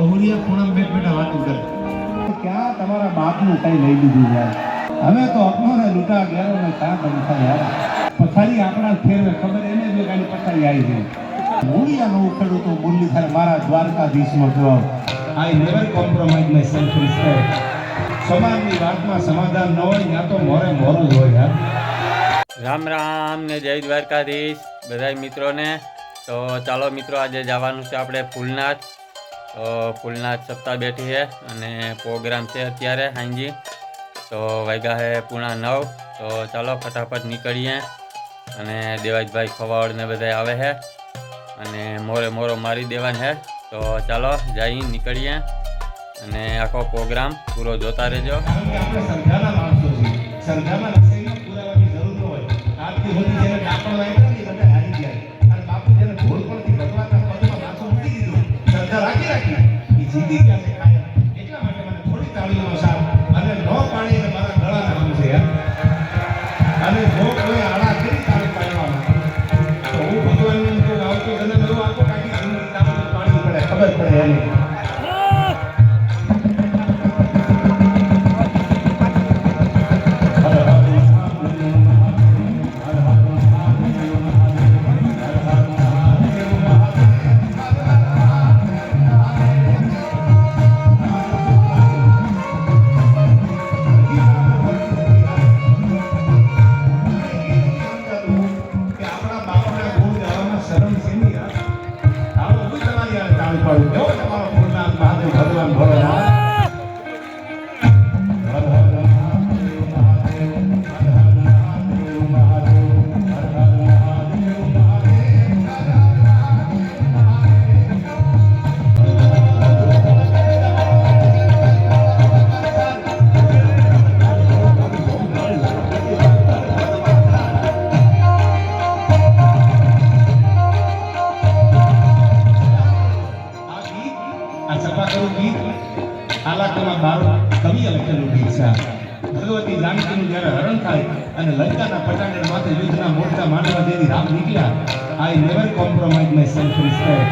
કહુરિયા પૂનમ બેટ બેટા વાત કરે. ક્યાં તમારા બાપનું કઈ લઈ દીધું યાર હવે તો અપનોને લૂંટા ગયા અને કાં બનતા યાર પથારી આપણા ફેરવે ખબર એને બે ગાડી પથારી આવી ગઈ મૂળિયાનો ઉખેડું તો મુરલી થાય મારા દ્વારકાધીશમાં જોવાવ I never compromise my self respect સમાજની વાતમાં સમાધાન ન હોય ત્યાં તો મોરે મોરું જ હોય યાર રામ રામ ને જય દ્વારકાધીશ. બધા મિત્રોને તો ચાલો મિત્રો આજે જવાનું છે આપણે ફૂલનાથ ફૂલનાથ સપ્તાહ બેઠી છે અને પ્રોગ્રામ છે અત્યારે હાંજી. તો વાગ્યા છે પૂણા નવ. તો ચાલો ફટાફટ નીકળીએ. અને દેવાજભાઈ ખવાવડને બધા આવે છે અને મોરે મોરો મારી દેવાને હે. તો ચાલો જઈ નીકળીએ. અને આખો પ્રોગ્રામ પૂરો જોતા રહેજો. સંધ્યાના I never compromise my self-respect.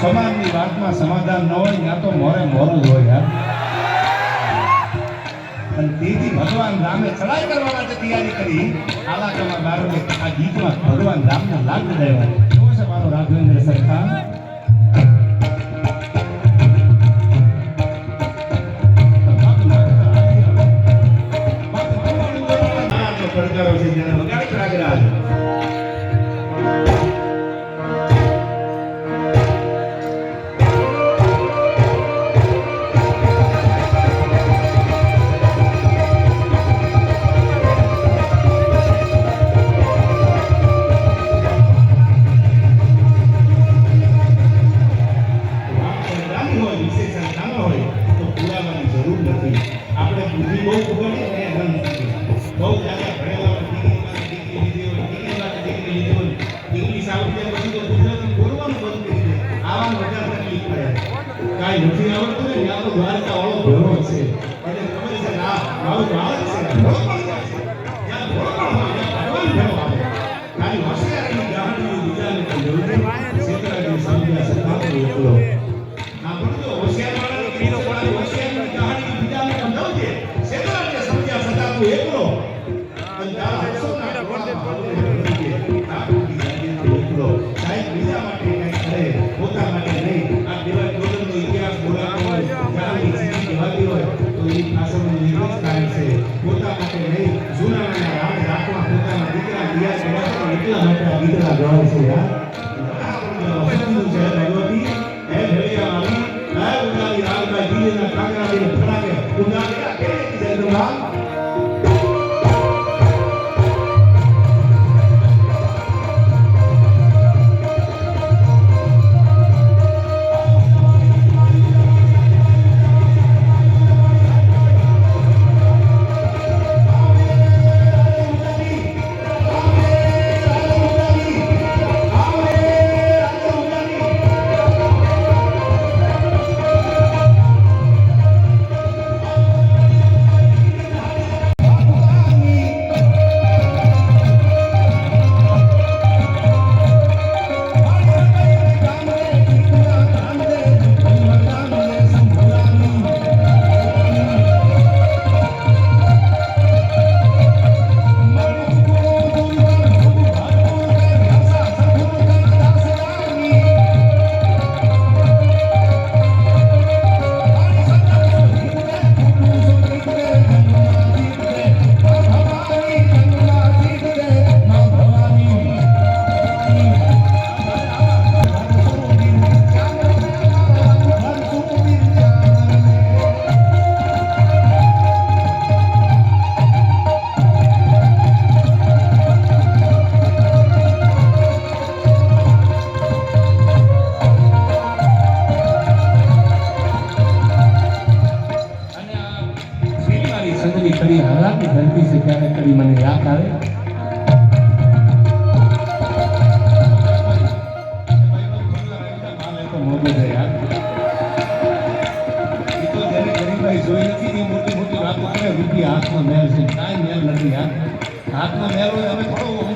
સમાજની વાતમાં સમાધાન ન હોય, ત્યાં તો મોરે મોરું હોય યાર અને તેથી ભગવાન રામે ચડાઈ કરવા માટે તૈયારી કરી. આલાકામાં બારોને આ ગીતમાં ભગવાન રામને લાગ દેવા એવો છે મારો રાઘવેન્દ્ર સરકાર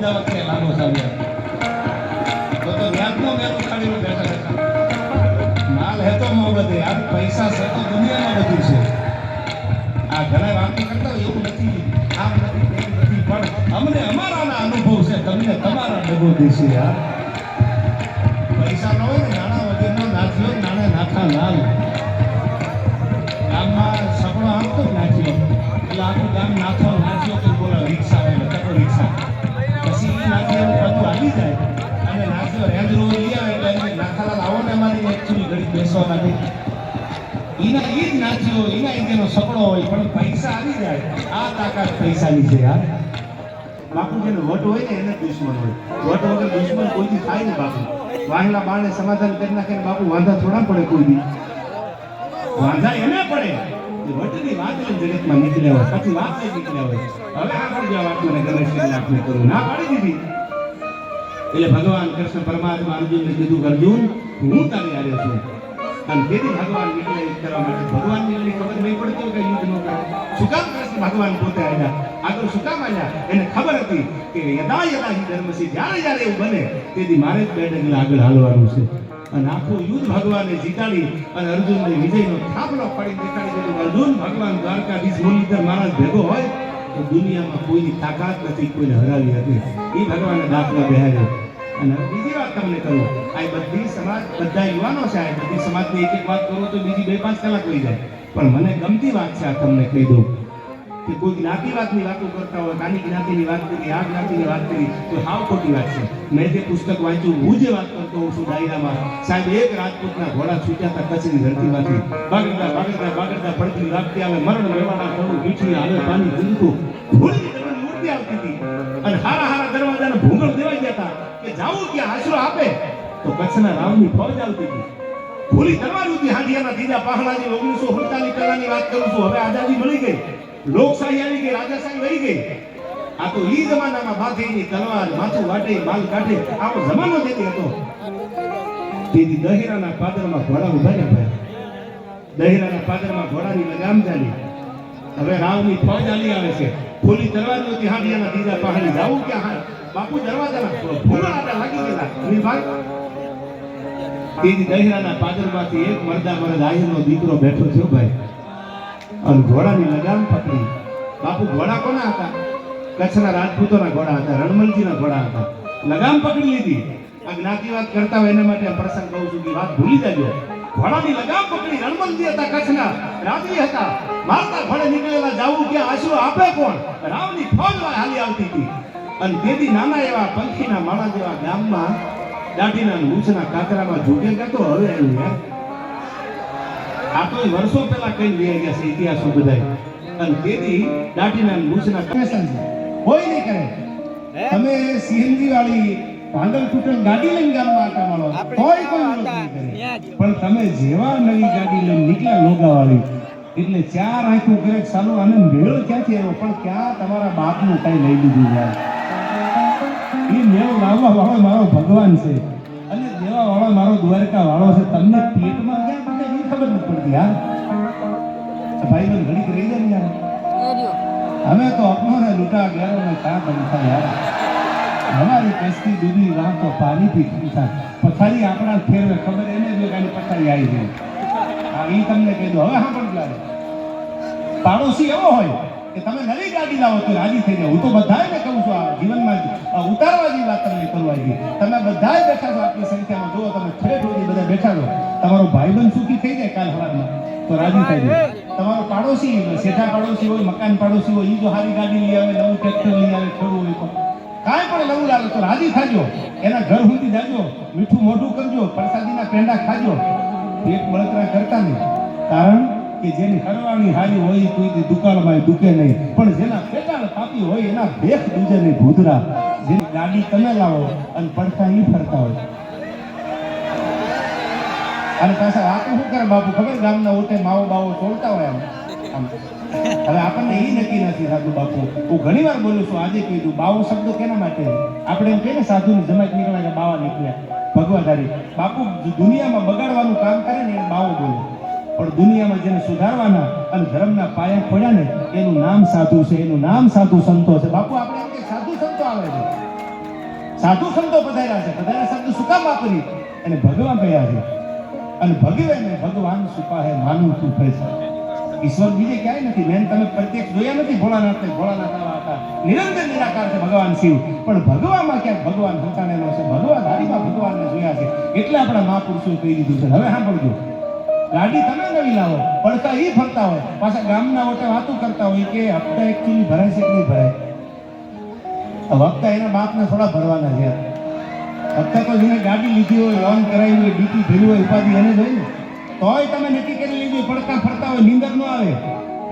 સીધા વખતે તો તો વ્યાજનો મેળો કાઢીને બેઠા હતા માલ હેતો આ પૈસા છે તો દુનિયામાં બધું છે આ ઘણા વાતો કરતા એવું નથી આમ પણ અમને અમારાના અનુભવ છે તમને તમારા ડગો દેશે યાર પૈસા ન હોય ને નાણાં વગેરેનો નાખ્યો નાણાં નાખા લાલ ગામમાં સગડો આપતો નાખ્યો એટલે આખું ગામ નાખો નાખ્યો તો બોલા રિક્ષા એટલે રિક્ષા. એનું આવી જાય અને નાખ્યો રેન્જ રોવર લઈ આવે એટલે એને નાખાલા લાવો ને અમારી એકચુલી ઘડી બેસવા માટે એના એ જ નાથ્યો એના એ જેનો સપનો હોય પણ પૈસા આવી જાય આ તાકાત પૈસાની છે યાર બાપુ જેને વટ હોય ને એને દુશ્મન હોય વટ વગર દુશ્મન કોઈથી થાય ને બાપુ વાહલા બાળને સમાધાન કરી નાખે ને બાપુ વાંધા થોડા પડે કોઈ બી વાંધા એને પડે વટની વાત જગતમાં નીકળ્યા હોય પછી વાત નીકળ્યા હોય હવે આગળ જ્યાં વાત મને ગમે છે આપણે કરું ના પાડી દીધી. એટલે ભગવાન કૃષ્ણ પરમાત્મા અર્જુનને કીધું, અર્જુન, હું તારી હારે છું. અને તેથી ભગવાન નીકળે કરવા માટે. ભગવાનની ખબર નહીં પડતી કે યુદ્ધ નો કરે શું કૃષ્ણ ભગવાન પોતે આવ્યા આગળ શું આવ્યા એને ખબર હતી કે યદા યદા હિ ધર્મસી જ્યારે જ્યારે એવું બને, તેથી મારે જ બે ડગલા આગળ હાલવાનું છે. અને આખું યુદ્ધ ભગવાને જીતાડી અને અર્જુનને વિજયનો થાપલો પાડી દેખાડી દીધું. અર્જુન, ભગવાન દ્વારકાધીશ મુરલીધર મહારાજ ભેગો હોય તો દુનિયામાં કોઈની તાકાત નથી, કોઈને હરાવી હતી એ ભગવાનના દાખલા બેહાડ્યો અને બીજી વાત તમને કરું આ બધી સમાજ, બધા યુવાનો છે, આ બધી સમાજની એક એક વાત કરું તો બીજી બે પાંચ કલાક લઈ જાય. પણ મને ગમતી વાત છે, આ તમને કહી દઉં. કે કોઈ જ્ઞાતિવાદની વાતો કરતા હોય, કાની જ્ઞાતિની વાત કરી, આ જ્ઞાતિની વાત કરી, તો હાવ ખોટી વાત છે. મેં જે પુસ્તક વાંચ્યું, હું જે વાત કરતો હોઉં છું ડાયરામાં, સાહેબ, એક રાજપૂતના ઘોડા છૂટ્યા હતા કચ્છની ધરતીમાંથી બાગડતા બાગડતા બાગડતા પડતી લાગતી આવે, મરણ મેવાના થોડું મીઠી આવે પાણી ગુંજતું ભૂલી મૂર્તિ આવતી હતી. અને હારા હારા દરવાજાને ભૂંગળ દેવાઈ ગયા કે જાવું ત્યાં આશરો આપે, તો કચ્છના રામની ફોજ આવતી હતી. ભૂલી તલવારી હતી હાંડિયાના દીદા પહાડાની ઓગણીસો સુડતાલીસ પહેલાની વાત કરું છું, હવે આઝાદી મળી ગઈ. લોકશાહી આવી ગઈ રાજાશાહી વહી ગઈ. આ તો ઈ જમાનામાં બાંધીની તલવાર, માથું વાટે, માલ કાઢે, આવો જમાનો જેથી હતો. તેથી દહેરાના પાદરમાં ઘોડા ઊભા ને ભાઈ. દહેરાના પાદરમાં ઘોડાની લગામ ચાલી. હવે રાવની ફોજ આલી આવે છે. ખોલી તલવારીઓ થી હાંડિયાના દીદા પહાડી જાવું ક્યાં હા બાપુ દરવાજાના ફૂલા આટા લાગી ગયેલા. અનિલભાઈ તેથી દહેરાના પાદરમાંથી એક મરદા મરદ આહીનો દીકરો બેઠો થયો ભાઈ. અને ઘોડાની લગામ પકડી. બાપુ, ઘોડા કોના હતા? કચ્છના રાજપૂતોના ઘોડા હતા રણમલજીના ઘોડા હતા. લગામ પકડી લીધી. આ જ્ઞાતિવાદ કરતા હોય એના માટે પ્રસંગ કહું છું કે વાત ભૂલી જજો. ઘોડાની લગામ પકડી રણમલજી હતા, કચ્છના રાજી હતા. મારતા ઘોડે નીકળેલા જાવું કે આશુ આપે કોણ? રામની ફોજ હાલી આવતી હતી. અને તેથી નાના એવા પંખીના માળા જેવા ગામમાં દાઢીના મૂછના કાતરામાં ઝૂકે કરતો, હવે આવ્યું યાર આ તો વર્ષો પહેલા કઈ લઈ ગયા છે ઇતિહાસો બધાય? અને તેથી દાઢીના મૂછના વ્યસન છે. કોઈ નહીં કરે. તમે સીએનજી વાળી ભાંગલ તૂટલ ગાડી લઈને ગામમાં આટા મારો કોઈ કોઈ કરે. પણ તમે જેવા નવી ગાડી લઈને નીકળ્યા લોગા વાળી એટલે ચાર આંખો કરે સાલો આને મેળ ક્યાંથી આવ્યો? પણ ક્યાં તમારા બાપનું કઈ લઈ લીધું જાય? એ મેળો લાવવા વાળો મારો ભગવાન છે. અને દેવા વાળો મારો દ્વારકા વાળો છે. તમને પેટમાં એ ખબર નથી પડતી યાર ભાઈ બંધ ઘડીક રહી જાય ને યાર અમે તો અપમાને લૂંટા ગયા ને કાં બનતા યાર અમારી કસ્તી દૂધી રાહ તો પાણી પી ખીતા પથારી આપણા ફેરવે ખબર એને જો કાલી પથારી આવી ગઈ હા એ તમને કહી દો હવે હા પણ પાડોશી એવો હોય કે તમે નવી ગાડી લાવો તો રાજી થઈ જાવ હું તો બધાને કહું છું આ જીવનમાં ઉતારવા જેવી વાત તમને કરવા તમે બધાય બેઠા છો આટલી સંખ્યામાં જુઓ તમે બેઠા રહો. તમારો ભાઈબંધ સુખી થઈ જાય કાલ હવારમાં. તો રાજી થઈ જાય તમારો પાડોશી સેઠા પાડોશી હોય મકાન પાડોશી હોય એ જો સારી ગાડી લઈ આવે નવું ટ્રેક્ટર લઈ આવે ખેડૂત હોય તો. કાંઈ પણ નવું લાવે તો રાજી થાજો. એના ઘર સુધી જાજો. મીઠું મોઢું કરજો. પ્રસાદીના પેંડા ખાજો. પેટ બળતરા કરતા નહીં. કારણ કે જેની હરવાની હારી હોય કોઈ કોઈની દુકાનમાં દુખે નહીં. પણ જેના પેટાળ પાપી હોય એના ભેખ દૂજે નહીં ભૂતરા જેની ગાડી તમે લાવો અને પડતા એ ફરતા હોય. અને પાછા વાતો શું કરે બાપુ? ખબર ગામના ઓટે માવો બાવો તોડતા હોય. હવે આપણને એ નક્કી નથી સાધુ બાપુ. હું ઘણી વાર બોલું છું, આજે કીધું, બાવો શબ્દ કેના માટે? આપણે એમ કહીએ ને, સાધુની જમાત નીકળ્યા કે બાવા નીકળ્યા. ભગવાધારી બાપુ દુનિયામાં બગાડવાનું કામ કરે ને, એ બાવો બોલે. પણ દુનિયામાં જેને સુધારવાના અને ધર્મના પાયા ખોડ્યા ને, એનું નામ સાધુ છે, એનું નામ સાધુ સંતો છે. બાપુ, આપણે એમ કે સાધુ સંતો આવે છે. સાધુ સંતો પધાર્યા છે. પધાર્યા શબ્દ શું કામ વાપરી અને ભગવાન કહ્યા છે. અને ભગવે ને ભગવાન સુપાહે માનું તું ફેસ ઈશ્વર બીજે ક્યાંય નથી. બેન તમે પ્રત્યક્ષ જોયા નથી. ભોળાનાથ ભોળાનાથ આવા હતા. નિરંતર નિરાકાર છે ભગવાન શિવ. પણ ભગવામાં ક્યાંક ભગવાન સંતાનેલો છે? ભગવાન ગાડીમાં ભગવાનને જોયા છે. એટલે આપણા મહાપુરુષોએ કહી દીધું છે. હવે સાંભળજો. ગાડી તમે નવી લાવો. પડતા એ ફરતા હોય. પાછા ગામના ઓટે વાતો કરતા હોય કે હપ્તા એકચ્યુઅલી ભરાય છે કે નહીં ભરાય? હપ્તા એના બાપને થોડા ભરવાના છે. હપ્તા તો જેને ગાડી લીધી હોય લોન કરાવી હોય ડીટી ભરી હોય, ઉપાધિ એને જોઈ ને. તોય તમે નક્કી કરી લીધું પડતા ફરતા હોય, નીંદર ન આવે.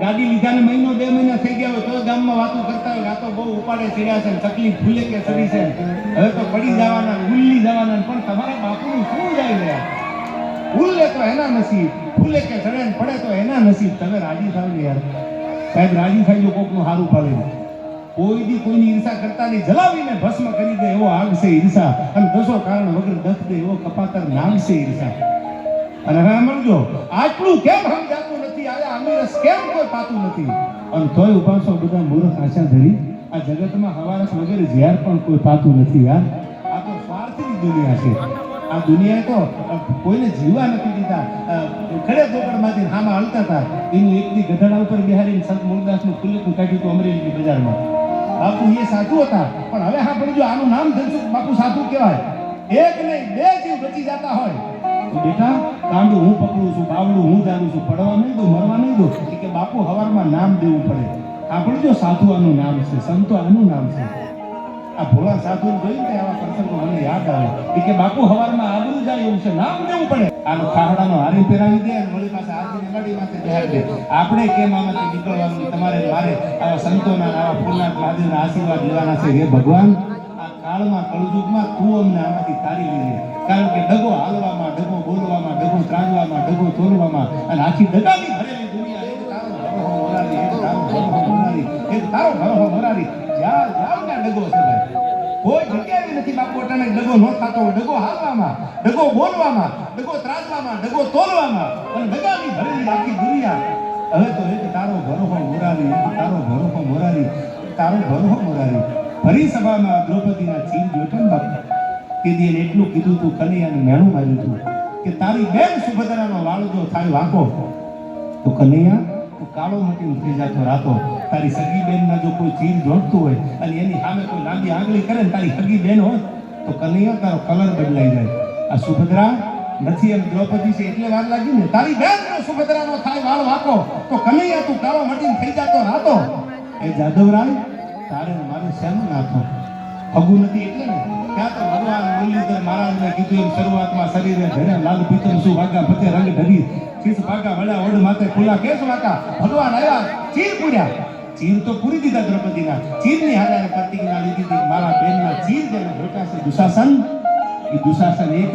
ગાડી લીધાને મહિનો, બે મહિના થઈ ગયા હોય, તો ગામમાં વાતો કરતા હોય આ તો બહુ ઉપાડે, ચડ્યા છે ને, તકલીફ ભૂલે કે ચડી છે હવે તો પડી જવાના ઉલ્લી જવાના પણ તમારા બાપુનું શું જાય રહ્યા ભૂલે તો એના નસીબ, ભૂલે કે ને, પડે તો એના નસીબ. તમે રાજી થાવ યાર. સાહેબ, રાજી થાય જો કોકનું સારું પાડે. કોઈ દી કોઈની હિંસા કરતા નહીં. જલાવીને ભસ્મ કરી દે એવો આગ છે હિંસા અને દસો કારણ વગર દખ દે એવો કપાતર નામ છે હિંસા અને હવે સમજો આટલું કેમ સમજાતું નથી? આ અમીરસ કેમ કોઈ પાતું નથી? અને તોય ઉપાસો બધા મૂર્ખ આશા ધરી, આ જગતમાં હવારસ વગેરે ઝેર પણ કોઈ પાતું નથી, યાર. આ તો સ્વાર્થની દુનિયા છે. આ દુનિયાએ તો કોઈને જીવવા નથી દીધા. ખડે ચોકડમાંથી હામાં હાલતા હતા. એનું એક ગધડા ગધેડા ઉપર બિહારીને સંત મૂળદાસનું ખુલ્લું કાઢ્યું હતું અમરેલી બજારમાં. બાપુ એ સાધુ હતા. પણ હવે હા જો આનું નામ ધનસુખ બાપુ સાધુ કહેવાય. એક નહીં, બે જીવ બચી જતા હોય. તો બેટા, કાંડું હું પકડું છું બાવડું હું જાણું છું, પડવા નહીં દઉં, મરવા નહીં દઉં. કે બાપુ હવારમાં નામ દેવું પડે. આપણે જો સાધુ આનું નામ છે, સંતો આનું નામ છે. આ ભોળા સાધુ જોઈને ને આવા પ્રસંગો મને યાદ આવે. એ કે, બાપુ, હવારમાં આબરૂ જાય એવું છે. નામ દેવું પડે? આનો ખાહડાનો હારી પહેરાવી દે અને મળી પાસે આરતીની લડી માથે બેહાડી દે. આપણે કેમ આમાંથી નીકળવાનું? તમારે મારે આવા સંતોના આવા ફૂલનાથ મહાદેવના આશીર્વાદ લેવાના છે, હે ભગવાન? કાળમાં કળજુગમાં તું અમને આમાંથી તારી લઈએ કારણ કે ડગો હાલવામાં, ડગો બોલવામાં, ડગો ત્રાંગવામાં, ડગો તોલવામાં અને આખી ડગાની ભરેલી દુનિયા એક તારો મોરારી તારો ભરોહો મોરારી, એક તારો ભરોહો મોરારી. જ્યાં જ્યાં ત્યાં ડગો છે ભાઈ. કોઈ જગ્યાએ નથી બાપુ, અટાણે ડગો ન થતો ડગો હાલવામાં, ડગો બોલવામાં, ડગો ત્રાસવામાં, ડગો તોલવામાં અને ડગાની ભરેલી આખી દુનિયા. હવે તો એક તારો ભરોહો મોરારી એક તારો ભરોહો મોરારી, તારો ભરોહો મોરારી. ફરી સભામાં દ્રૌપદીના ચીન જોઈતો ને બાપુ, કે દી એટલું કીધું તું, કનૈયાને મેણું માર્યું તું, કે તારી બેન સુભદ્રાનો વાળો જો થાય વાંકો, તો કનૈયા, તું કાળો મટીને થઈ જાતો રાતો. તારી સગી બહેનમાં જો કોઈ ચીર જોડતું હોય, અને એની સામે કોઈ લાંબી આંગળી કરે ને તારી સગી બેન હોય, તો કનૈયા તારો કલર બદલાઈ જાય. આ સુભદ્રા નથી એમ દ્રૌપદી છે એટલે વાર લાગી ને, તારી બેન સુભદ્રાનો થાય વાળ વાંકો તો કનૈયા તું કાળો મટીને થઈ જાતો રાતો એ જાદવરાય, તારે મારે શેનું નાખો ફગુ નથી એટલે ને ત્યાં તો ભગવાન મુરલીધર મહારાજને કીધું એમ શરૂઆતમાં શરીરે ધરે લાલ પીતમ શું વાગા ફતે રંગ ધરી ચીસ ભાગા વળ્યા ઓઢ માથે ખુલ્લા કેસ વાગા. ભગવાન આવ્યા ચીર પૂર્યા? ચીર તો પૂરી દીધા દ્રૌપદીના. ચીરની હારે પ્રતિજ્ઞા લીધી હતી મારા બહેનના ચીર જેને ભોટા દુશાસન. એ દુશાસન એક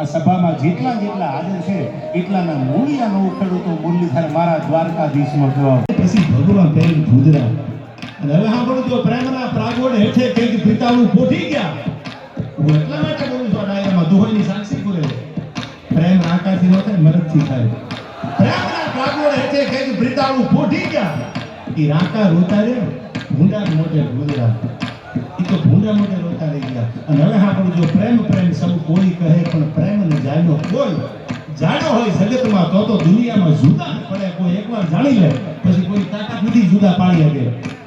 આ સભામાં જેટલા જેટલા હાજર છે, એટલાના મૂળિયા ન તો મુરલીધર મારા દ્વારકાધીશમાં જવાબ. પછી ભગવાન બેન ભૂદરા અને હવે સાંભળો તો પ્રેમના પ્રાગોડ હેઠે કંઈક પિતાનું પોઠી ગયા. હું એટલા માટે બોલું છું આ ડાયરામાં સાક્ષી પૂરે પ્રેમ આકાશી થાય મરદથી થાય. પ્રેમના પ્રાગોડ હેઠે કંઈક પિતાનું પોઠી ગયા. એ રાકા રોતા રે ભૂંડા મોઢે ભૂદરા એ તો ભૂંડા મોઢે રોતા રહી ગયા. અને હવે આપણું જો પ્રેમ પ્રેમ સૌ કોઈ કહે, પણ પ્રેમ ને જાણ્યો કોઈ જાણો હોય જગતમાં, તો તો દુનિયામાં જુદા પડે. કોઈ એકવાર જાણી લે, પછી કોઈ તાકાત નથી જુદા પાડી શકે.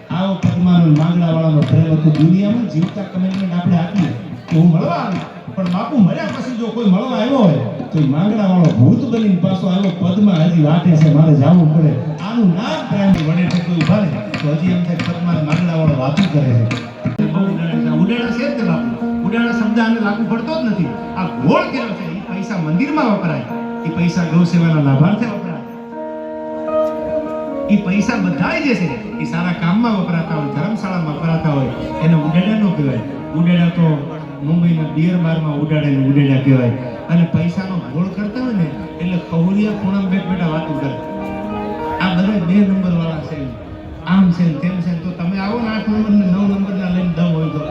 આવો પદ્માનો માંગણા વાળાનો પ્રેમ હતો દુનિયામાં, જીવતા કમેન્ટમેન્ટ આપણે આપીએ. હું મળવા. આવ્યો પણ બાપુ મળ્યા પછી જો કોઈ મળવા આવ્યો હોય, તો એ માંગડા વાળો ભૂત બનીને પાછો આવ્યો પદમાં. હજી વાટે છે, મારે જવું પડે. આનું નામ પ્રેમ વડે છે કોઈ ઊભા તો હજી એમ થાય પદમાં માંગડા વાળો વાતું કરે છે. બહુ છે. ને બાપુ. ઉડાડા શબ્દ આને લાગુ પડતો જ નથી. આ ગોળ કેવો છે. એ પૈસા મંદિરમાં વપરાય. એ પૈસા ગૌ સેવાના લાભાર્થે વપરાય. એ પૈસા બધાય જે છે એ સારા કામમાં વપરાતા હોય, ધર્મશાળામાં વપરાતા હોય, એને ઉડાડા નો કહેવાય. ઉડાડા તો મુંબઈના બિયર બારમાં ઉડાડે ને કહેવાય. અને પૈસાનો ગોળ કરતા હોય ને, એટલે ખવડિયા પૂનમ બેટ બેટા વાતું કરે. આ બધા બે નંબર વાળા છે. આમ છે ને તેમ છે ને, તો તમે આવો ને આઠ નંબર ને નવ નંબર ના લઈને દમ હોય તો.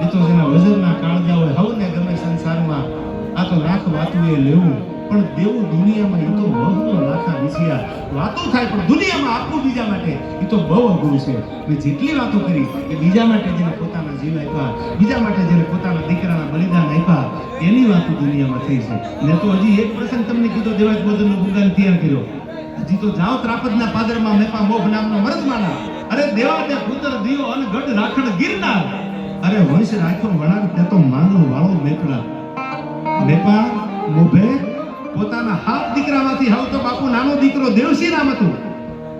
એ તો જેના વજનના કાળજા હોય. હવને ગમે સંસારમાં. આ તો લાખ વાતું એ લેવું. પણ દેવું દુનિયામાં એ તો બહુ લાખા વિછિયા. વાતો થાય, પણ દુનિયામાં આપવું બીજા માટે એ તો બહુ અઘરું છે. મેં જેટલી વાતો કરી, એ બીજા માટે જેને પોતાના જીવ આપ્યા, બીજા માટે જેને પોતાના દીકરાના બલિદાન આપ્યા, એની વાતો દુનિયામાં થઈ છે. મેં તો હજી એક પ્રસંગ તમને કીધો, દેવાજ બોધનનો ભૂગાન તૈયાર કર્યો. હજી તો જાઓ ત્રાપદના પાદરમાં મેપા મોભ નામનો વર્તમાના અરે દેવા તે પુત્ર દિયો અને ગઢ રાખડ ગિરનાર. અરે વંશ રાખ્યો વણાર તે તો માનો વાળો મેકડા મેપા, મોભે પોતાના હાથ દીકરામાંથી હાવ તો બાપુ નાનો દીકરો દેવસી નામ હતું.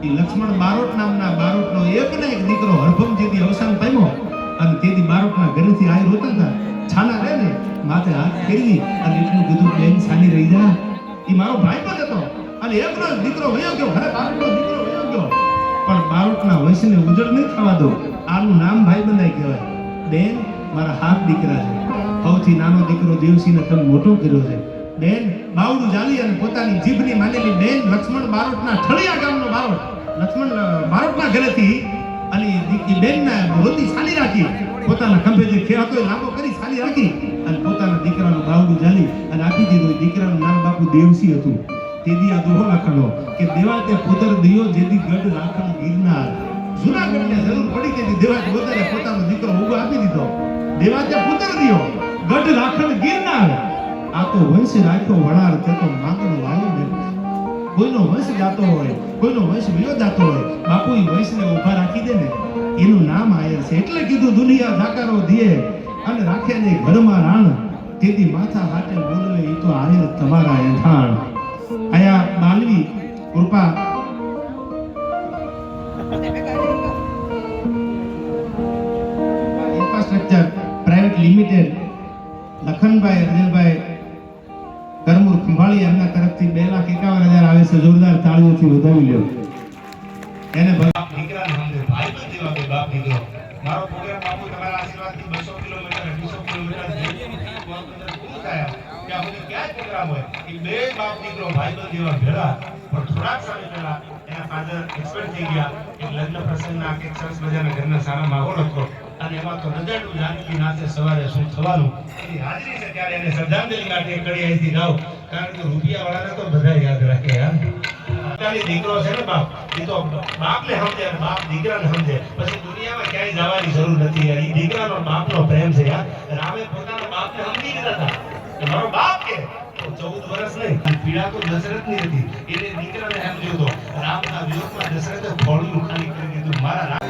એ લક્ષ્મણ બારોટ નામના બારોટનો એક ને એક દીકરો હરભમ જેથી અવસાન પામ્યો અને તેથી બારોટના ઘરેથી આય રોતા હતા. છાના રે ને, માથે હાથ ફેરવી અને એટલું કીધું બેન સાની રહી જા એ મારો ભાઈ પણ હતો અને એકનો દીકરો વયો ગયો, ઘરે બારોટનો દીકરો વયો ગયો. પણ બારોટના વંશને ઉજળ નહીં થવા દો. આનું નામ ભાઈ બંધાઈ કહેવાય. બેન, મારા હાથ દીકરા છે. સૌથી નાનો દીકરો દેવસીને તમે મોટો કર્યો છે. બેન બાવડું જાલી અને પોતાની જીભની માનેલી બેન લક્ષ્મણ બારોટના ઠળિયા ગામનો બારોટ. લક્ષ્મણ બારોટના ઘરેથી અને દીકરી બેનના રોતી સાલી રાખી, પોતાના ખંભે જે ખેર હતો લાંબો કરી સાલી રાખી અને પોતાના દીકરાનું બાવડું જાલી અને આપી દીધું. દીકરાનું નામ બાપુ દેવસી હતું. તેથી આ દોહો લખેલો કે દેવા તે પુત્ર દિયો જેથી ગઢ રાખણ ગિરનાર. જુનાગઢને જરૂર પડી તેથી દેવાજ પોતાને પોતાનો દીકરો ઊભો આપી દીધો. દેવા તે પુત્ર દિયો ગઢ રાખણ ગિરનાર. આ તો વંશ રાખ્યો વળાર તે તો માંગણ વાળો કોઈનો વંશ જાતો હોય કોઈનો વંશ વિયો જાતો હોય બાપુ એ વંશને ઊભા રાખી દે ને એનું નામ આયર છે એટલે કીધું દુનિયા જાકારો દિયે અને રાખે ને ઘરમાં રાણ તેથી માથા હાટે બોલવે એ તો આયર તમારા એઠાણ આયા Malvi Krupa infrastructure private limited Lakhanbhai Arjanbhai Karmur એમના તરફથી બે લાખ એકાવન હજાર આવે છે, જોરદાર તાળીઓથી વધાવી લ્યો. એને ભગ- બાપ દીકરાને સમજે ભાઈ બંધ જેવા બે બાપ દીકરો મારો પ્રોગ્રામ બાપુ તમારા આશીર્વાદથી 200 કિલોમીટર 250 કિલોમીટર જેટલી પોરબંદર પૂરું થાય? ત્યાં સુધી ક્યાં જ પ્રોગ્રામ હોય? એ બે બાપ દીકરો ભાઈ બંધ જેવા ભેળા. પણ થોડાક સમય પહેલા એના ફાધર એક્સપર્ટ થઈ ગયા. એક લગ્ન પ્રસંગના કે સરસ મજાના ઘરના સારા માહોલ અને એમાં તો રજડું જાનકી નાથે સવારે શું થવાનું? એની હાજરી છે ત્યારે એને શ્રદ્ધાંજલિ માટે કડી અહીંથી ગાઓ કારણ કે રૂપિયા વાળાને તો બધા યાદ રાખે પોતાની દીકરો છે ને બાપ, એ તો બાપને સમજે બાપ દીકરાને સમજે. પછી દુનિયામાં ક્યાંય જવાની જરૂર નથી યાર. એ દીકરાનો બાપનો પ્રેમ છે યાર રામે પોતાના બાપને સમજી લીધા હતા મારો બાપ કે? ચૌદ વર્ષ નહીં પીડા તો દશરથની હતી. એને દીકરાને સમજ્યો હતો, રામના વિરોધમાં દશરથે ફોડ્યું ખાલી કરી દીધું. મારા